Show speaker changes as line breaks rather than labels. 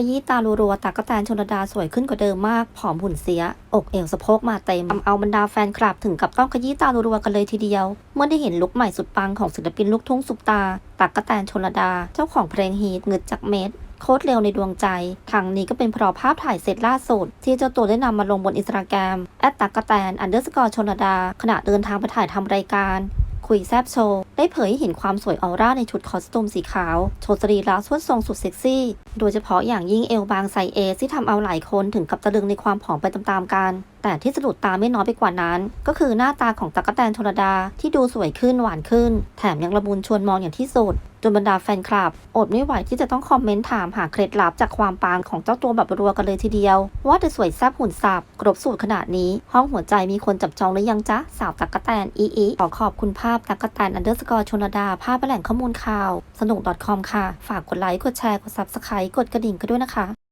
ขยี้ตารัวๆตากกะแตนชนรดาสวยขึ้นกว่าเดิมมาก ผอมหุ่นเสีย อกเอวสะโพกมาเต็มทำเอาบรรดาแฟนคลับถึงกับต้องขยี้ตารัวๆกันเลยทีเดียว เมื่อได้เห็นลุคใหม่สุดปังของศิลปินลูกทุ่งซุปตาตากกะแตนชนรดา เจ้าของเพลงฮีทเงึดจากเม็ดโคตรเร็วในดวงใจ ทางนี้ก็เป็นเพราะภาพถ่ายเสร็จล่าสุด ที่เจ้าตัวได้นำมาลงบนอินสตาแกรมแอดตักกะแตนอันเดอร์สกอร์ชนดา ขณะเดินทางไปถ่ายทำรายการ คุยแซบโชว์ได้เผยให้เห็นความสวยออร่าในชุดคอสตูมสีขาว โชว์สรีระสวดทรงสุดเซ็กซี่ โดยเฉพาะอย่างยิ่งเอวบางไซเอที่ทำเอาหลายคนถึงกับตะลึงในความผอมไปตามๆกัน แต่ที่สะดุดตาไม่น้อยไปกว่านั้น ก็คือหน้าตาของตะกะแตนชนดาที่ดูสวยขึ้นหวานขึ้น แถมยังระบุนชวนมองอย่างที่สุด จนบรรดาแฟนคลับ อดไม่ไหวที่จะต้องคอมเมนต์ถามหาเคล็ดลับจากความปังของเจ้าตัวแบบรัวกันเลยทีเดียว ว่าจะสวยแซ่บหุ่นสับกรบสูตรขนาดนี้ ห้องหัวใจมีคนจับจองหรือยังจ๊ะ สาวตักกะแตนอีอีขอขอบคุณภาพตักกะแตนอันเดอร์สกอร์ชนดา ภาพแหล่งข้อมูลข่าว สนุก .com ค่ะ ฝากกดไลค์กดแชร์กดซับสไครต์กดกระดิ่งกันด้วยนะคะ